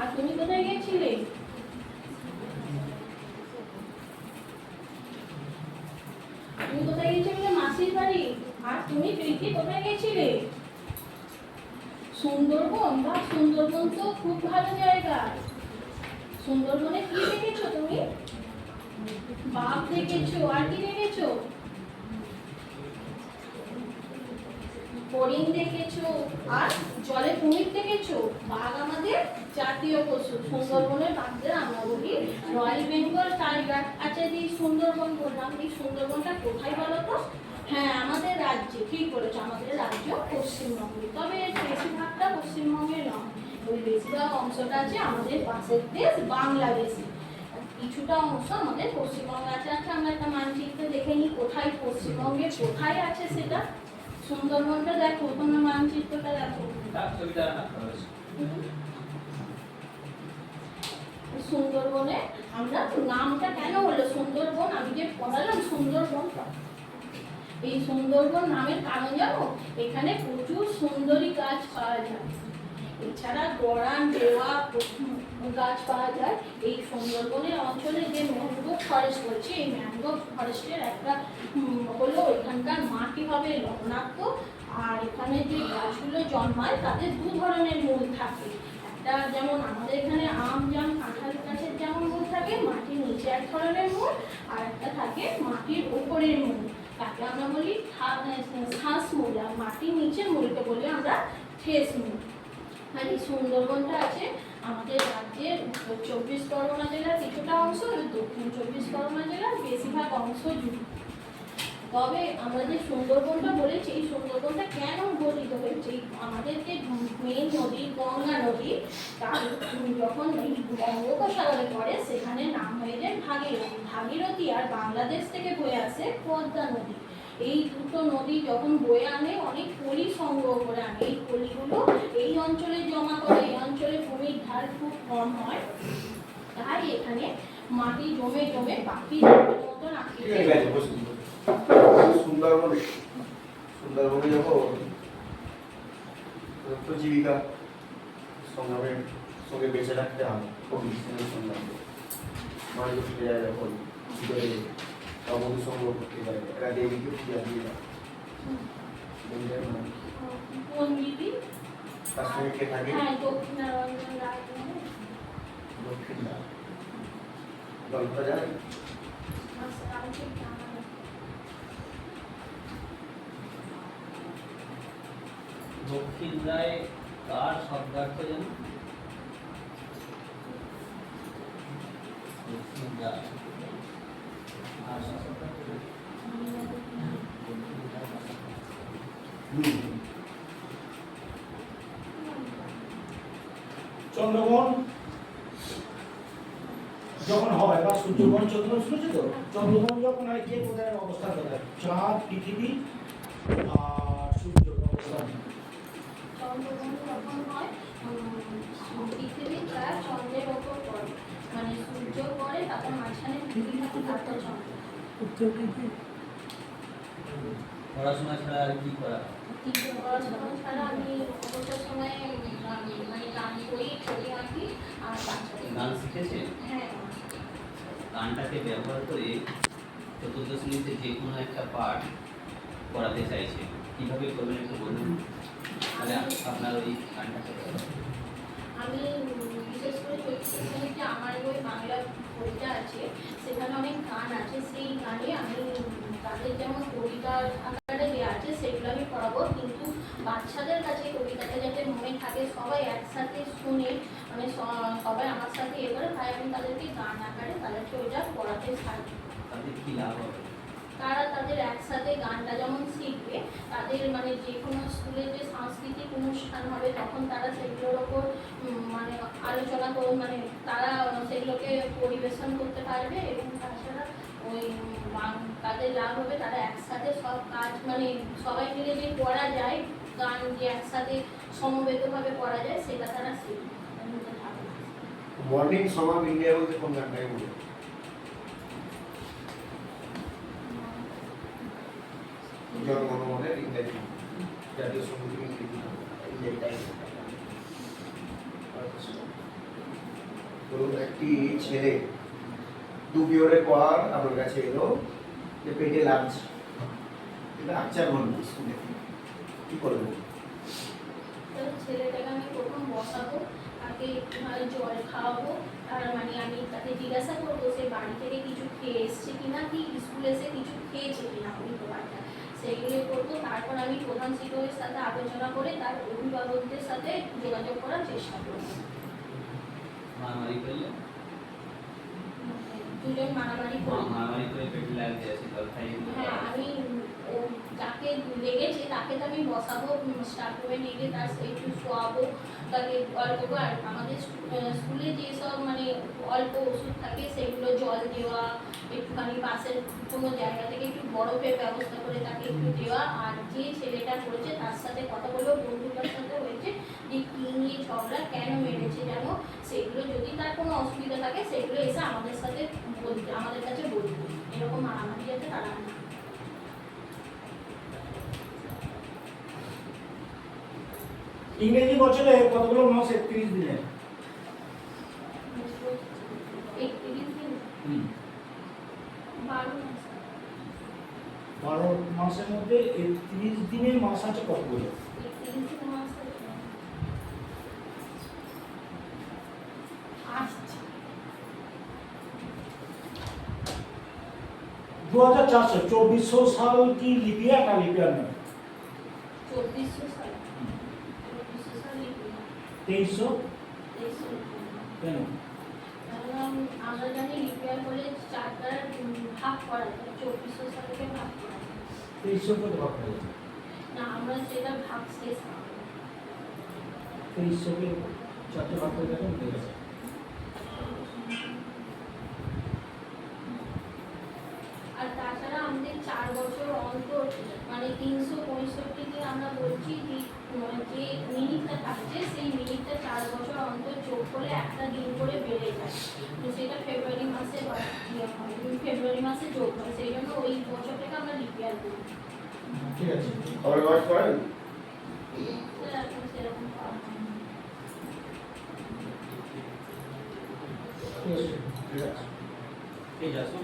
আর তুমি কোথায় গেছিলে তুমি কোথায় গেছিলে মাসির বাড়ি? আর তুমি প্রীতি কোথায় গেছিলে সুন্দরবন? বা সুন্দরবন তো খুব ভালো জায়গা। সুন্দরবনে কি দেখেছ তুমি? বাঘ দেখেছ। আর কি দেখেছ? হরিণ দেখেছ আর জলে কুমির দেখেছ? বাঘ আমাদের জাতীয় পশু। সুন্দরবনের বাঘদের আমরা বলি রয়্যাল বেঙ্গল টাইগার আচ্ছা এই সুন্দরবন বললাম, এই সুন্দরবনটা কোথায় বলো তো হ্যাঁ আমাদের রাজ্যে, ঠিক বলেছ, আমাদের রাজ্য পশ্চিমবঙ্গে। তবে বেশিরভাগটা পশ্চিমবঙ্গে নয়। ওই বেশিরভাগ অংশটা আছে আমাদের পাশের দেশ বাংলাদেশে। কিছুটা অংশ আমাদের পশ্চিমবঙ্গে আছে। আচ্ছা আমরা একটা মানচিত্র দেখে নিই, কোথায় পশ্চিমবঙ্গে কোথায় আছে সেটা। সুন্দরবনটা দেখো তোমার মানচিত্রটা দেখো। সুন্দরবনে আমরা নামটা কেন হলো? সুন্দরবন, আমি যে পড়ালাম সুন্দরবন এই সুন্দরবন নামের কারণ জানো? এখানে প্রচুর সুন্দরী গাছ পাওয়া যায়। এছাড়া গড়ান, দেওয়া গাছ পাওয়া যায়। এই সুন্দরবনের অঞ্চলে যে ম্যানগ্রোভ ফরেস্ট রয়েছে এই ম্যানগ্রোভ ফরেস্টের একটা হলো এখানকার মাটি হবে লবণাক্ত আর এখানে যে গাছগুলো জন্মায়, তাদের দু ধরনের মূল থাকে। একটা যেমন আমাদের এখানে আম, জাম, কাঁঠাল গাছের যেমন মূল থাকে, মাটির নিচে এক ধরনের মূল, আর একটা থাকে মাটির উপরের মূল। তাকে আমরা বলি শ্বাস মূল, আর মাটির নিচের মূলকে বলি আমরা ঠেস মূল। আর এই সুন্দরবনটা আছে আমাদের রাজ্যের উত্তর চব্বিশ পরগনা জেলার কিছুটা অংশ দক্ষিণ চব্বিশ পরগনা জেলার বেশিরভাগ অংশ জুড়ে। তবে আমরা যে সুন্দরবনটা বলেছি, এই সুন্দরবনটা কেন গঠিত হয়েছে? আমাদের যে মেন নদী, গঙ্গা নদী, তার যখন বঙ্গোপসাগরে পড়ে, সেখানে নাম হয়ে যায় ভাগীরথী। ভাগীরথী আর বাংলাদেশ থেকে বয়ে আসে পদ্মা নদী। এই দুটো নদী যখন বয়ে আনে, অনেক পলি সংগ্রহ করে আনে। এই পলিগুলো এই অঞ্চলে জমা করে, এই অঞ্চলে ভূমির ঢাল খুব কম হয়। তাই এখানে মাটি জমে জমে পাখি মতন আকৃতি সুন্দরবনে সুন্দরবনে যাব। তো জীবিকা সংগ্রামের সঙ্গে বেঁচে রাখতে হবে কম্পিটিশনের সংগ্রাম। মানুষ ফিরে যায় যখন ভিতরে অবধি সংগ্রহ করতে পারে। এরা দেবীকে পূজা দিয়ে তার সঙ্গে কে থাকে? হ্যাঁ দক্ষিণ। গল্পটা জানেন আচ্ছা, আমি ঠিক জানা নেই। দক্ষিণ রায় কার শব্দার্থ যেন দক্ষিণ যখন হয়, বা সূর্যগ্রহণ চন্দ্রগ্রহণ শুনেছো তো চন্দ্রগ্রহণ যখন হয়, কে কোথায় অবস্থান কোথায় চাঁদ, পৃথিবী অবস্থান চন্দ্রগ্রহণ যখন হয় পৃথিবী তার চন্দ্রের ওপর পড়ে। মানে সূর্য পড়ে তারপর মাঝখানে পৃথিবী থাকে চন্দ্র। পড়াশোনা ছাড়া আর কি করা কিন্তু পড়াশোনা ছাড়া আমি অবসর সময়ে মানে গান করি ছবি আঁকি আর গান শিখেছে হ্যাঁ। গানটাকে ব্যবহার করে চতুর্থ শ্রেণীতে যে কোনো একটা পাঠ করাতে চাইছে কীভাবে করবেন একটু বলুন? আপ- আপনার ওই গানটাকে আমি বিশেষ করে চৈত্র আমার বই বাংলা বইটা আছে সেখানে অনেক গান আছে সেই গানে আমি তাদের যেমন কবিতার আকারে দেওয়া আছে সেগুলো আমি পড়াবো। কিন্তু বাচ্চাদের কাছে কবিতাটা যাতে মনে থাকে সবাই একসাথে শুনে মানে সবাই আমার সাথে এ করে তাই আমি তাদেরকে গান আকারে তাদেরকে ওইটা পড়াতে সাহায্য করি। তাদের কি লাভ হবে? তারা তাদের একসাথে গানটা যেমন শিখবে, তাদের মানে যে কোনো স্কুলে যে সাংস্কৃতিক অনুষ্ঠান হবে, তখন তারা সেগুলোর ওপর মানে আলোচনা করে মানে তারা সেগুলোকে পরিবেশন করতে পারবে এবং তাছাড়া ওই তাদের লাভ হবে, তারা একসাথে সব কাজ মানে সবাই মিলে যে করা যায়, গান যে একসাথে সমবেতভাবে করা যায়, সেটা তারা শিখবে। মর্নিং সং অফ ইন্ডিয়া বলতে কোন গানটাকে বলে জনগণমনের ইংরেজি। জাতীয় সংগীত ধরুন একটি ছেলে, দু পিরিয়ডের পর আপনার কাছে এলো যে পেটে লাগছে। এটা আচার বলব স্কুলে। কি করবেন তো ছেলেটাকে আমি প্রথম বসাবো, তাকে একটুখানি জল খাওয়াবো, আর মানে আমি তাকে জিজ্ঞাসা করব সে বাড়ি থেকে কিছু খেয়ে এসছে কিনা, কি স্কুলে এসে কিছু খেয়েছে কিনা পাল্টা সেইগুলো করব। তারপর আমি প্রধান শিক্ষকের সাথে আলোচনা করে তার অভিভাবকদের সাথে যোগাযোগ করার চেষ্টা করব। মারামারি করলে দুজন মারামারি মা- মারামারি করে পেটে লাগছে দিতে হ্যাঁ আমি ও যাকে লেগেছে তাকে তো আমি বসাবো স্টাফ রুমে নিয়ে গিয়ে তার একটু শোয়াবো তাকে অল্প আর আমাদের স্কুলে যেসব মানে অল্প ওষুধ থাকে সেগুলো জল দেওয়া একটুখানি পাশের কোনো জায়গা থেকে একটু বরফের ব্যবস্থা করে তাকে একটু দেওয়া। আর যে ছেলেটা করেছে তার সাথে কথা বলব বন্ধুটার সাথে হয়েছে যে কী নিয়ে ঝগড়া কেন মেরেছে যেন সেগুলো যদি তার কোনো অসুবিধা থাকে সেগুলো এসে আমাদের সাথে আমাদের কাছে বলবে। এরকম মারামারি যাতে তারা না ইংরেজি বছরে কতগুলো মাস? একত্রিশ দিনে। বারো বারো মাসের মধ্যে একত্রিশ দিনের মাস আছে কতগুলো? একত্রিশ দিন মাস আছে। আসছে দু হাজার চারশো চব্বিশশো সাল কি লিপিয়ার না লিপিয়ার নয়? লিপিয়া তেইশশো? কেন? আমরা জানি রিপেয়ার করে উম, ভাগ করা যায়। চব্বিশশো সালকে ভাগ করা যায়। তেইশশো কত ভাগ যাবে না আমরা সেটা ভাগ শেষ তেইশশোকে চারটে ভাগ করে দেখেন হয়ে গেছে আর তাছাড়া আমাদের চার বছর অন্তর মানে তিনশো পঁয়ষট্টি দিন আমরা বলছি যে মানে যে মিনিটটা থাকছে সেই মিনিটটা চার বছর অন্তর যোগ করে একটা দিন করে বেড়ে যায়। তো সেটা ফেব্রুয়ারি মাসে ফেব্রুয়ারি মাসে যোগ হয় সেই জন্য ওই বছরটাকে আমরা রিপেয়ার করি। ঠিক আছে কাগজ করেন? না। ঠিক আছে। ঠিক আছে। এই যাচ্ছ